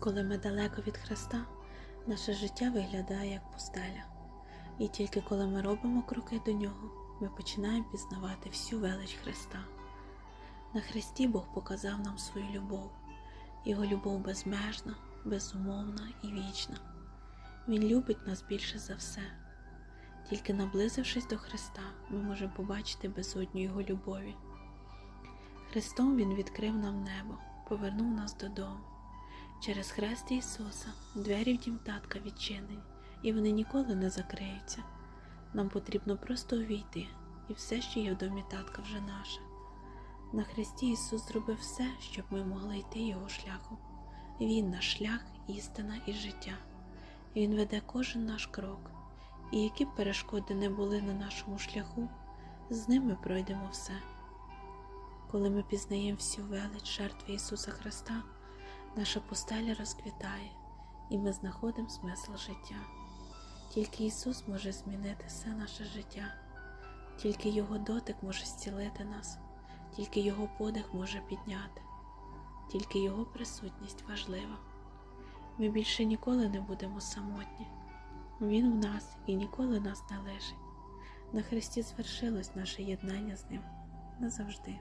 Коли ми далеко від Христа, наше життя виглядає як пустеля. І тільки коли ми робимо кроки до нього, ми починаємо пізнавати всю велич Христа. На Христі Бог показав нам свою любов, Його любов безмежна, безумовна і вічна. Він любить нас більше за все. Тільки наблизившись до Христа, ми можемо побачити безодню Його любові. Христом Він відкрив нам небо, повернув нас додому. Через хрест Ісуса двері в дім татка відчинені, і вони ніколи не закриються. Нам потрібно просто увійти, і все, що є в домі татка, вже наше. На хресті Ісус зробив все, щоб ми могли йти Його шляхом. Він наш шлях, істина і життя. Він веде кожен наш крок, і які б перешкоди не були на нашому шляху, з ними пройдемо все. Коли ми пізнаємо всю велич жертви Ісуса Христа, наша пустеля розквітає, і ми знаходимо смисл життя. Тільки Ісус може змінити все наше життя, тільки Його дотик може зцілити нас, тільки Його подих може підняти, тільки Його присутність важлива. Ми більше ніколи не будемо самотні. Він в нас і ніколи нас не лишить. На Христі звершилось наше єднання з Ним назавжди.